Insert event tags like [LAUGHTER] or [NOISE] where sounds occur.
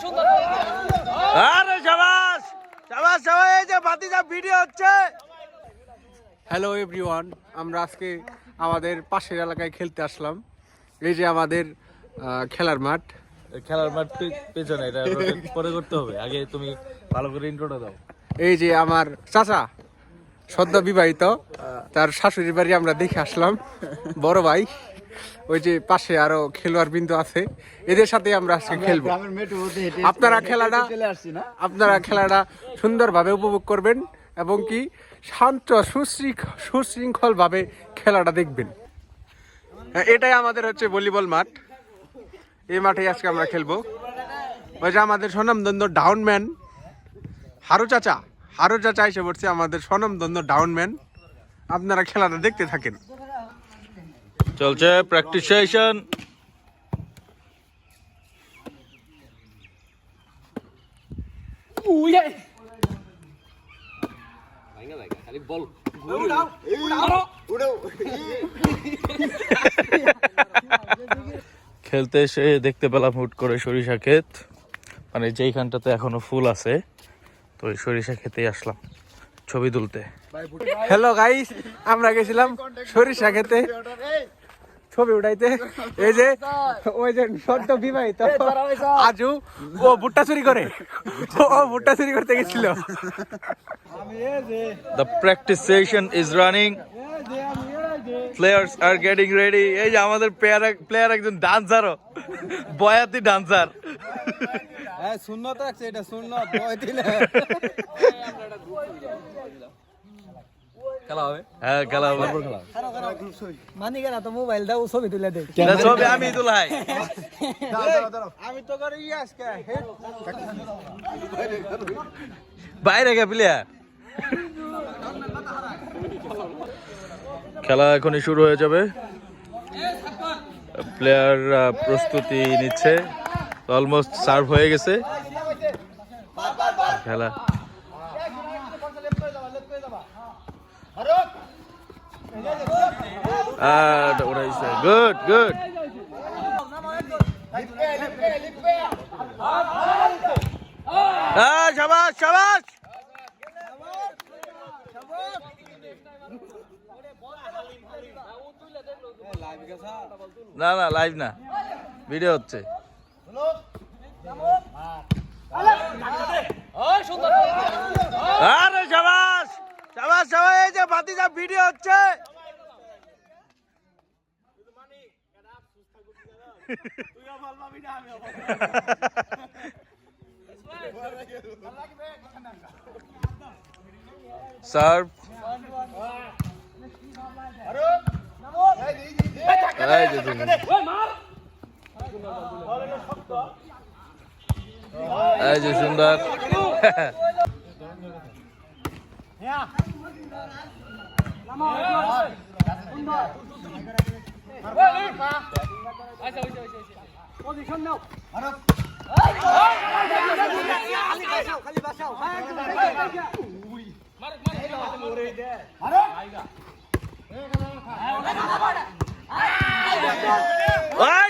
আরে শাবাশ শাবাশ সবাই এই যে ভাতিজা ভিডিও হচ্ছে। হ্যালো এভরিওয়ান আমরা আজকে আমাদের পাশের এলাকায় খেলতে আসলাম। এই যে আমাদের খেলার মাঠ। খেলার মাঠ পেছনে এটা পরে করতে হবে। আগে তুমি ভালো করে ইন্ট্রোটা দাও। এই যে আমার চাচা সদ্য বিবাহিত তার শাশুড়ির বাড়ি আমরা দেখে আসলাম। বড় ভাই। ওই যে পাশে আরও খেলোয়াড় বিন্দু আছে এদের সাথে আমরা আজকে খেলব। আপনারা খেলাটা আপনারা খেলাটা সুন্দরভাবে উপভোগ করবেন এবং কি শান্ত সুশৃঙ্খ- সুশৃঙ্খলভাবে খেলাটা দেখবেন। হ্যাঁ, এটাই আমাদের হচ্ছে ভলিবল মাঠ। এই মাঠে আজকে আমরা খেলব। ওই যে আমাদের স্বনামদন্দ ডাউনম্যান। হারু চাচা হারু চাচা এসে পড়ছে আমাদের স্বনামদন্দ ডাউনম্যান। আপনারা খেলাটা দেখতে থাকেন। চলছে প্র্যাকটিস সেশন খেলতে এসে দেখতে পেলাম হুট করে সরিষা ক্ষেত। মানে যেইখানটাতে এখনও ফুল আছে তো ওই সরিষা খেতেই আসলাম ছবি তুলতে। হ্যালো গাইস আমরা গেছিলাম সরিষা খেতে ছবি উঠাইতে। [LAUGHS] এই যে ওই যে সদ্য বিবাহিত। আজু ও ভুট্টা চুরি করে। ও ভুট্টা চুরি করতে গেছিল। The practice session is running. Players are getting ready. এই যে আমাদের প্লেয়ার প্লেয়ার একজন ডান্সারও বয়াতি ডান্সার শূন্য তো এটা শূন্য [LAUGHS] খেলা হবে। হ্যাঁ খেলা হবে। কেন তো মোবাইল দাও ছবি তুলে দে। ছবি আমি তুলাই। আমি তো করে আজকে বাইরে গে প্লেয়ার খেলা এখনই শুরু হয়ে যাবে। প্লেয়ার প্রস্তুতি নিচ্ছে। অলমোস্ট সার্ভ হয়ে গেছে। খেলা। আর উড়াইছে গুড গুড হ্যাঁ শাবাশ শাবাশ না না লাইভ না। ভিডিও হচ্ছে আরে শাবাশ শাবাশ সবাই এই যে ভাতিজা ভিডিও হচ্ছে। সার্ভ এই দেখুন। এই যে সুন্দর ওই শাবাশ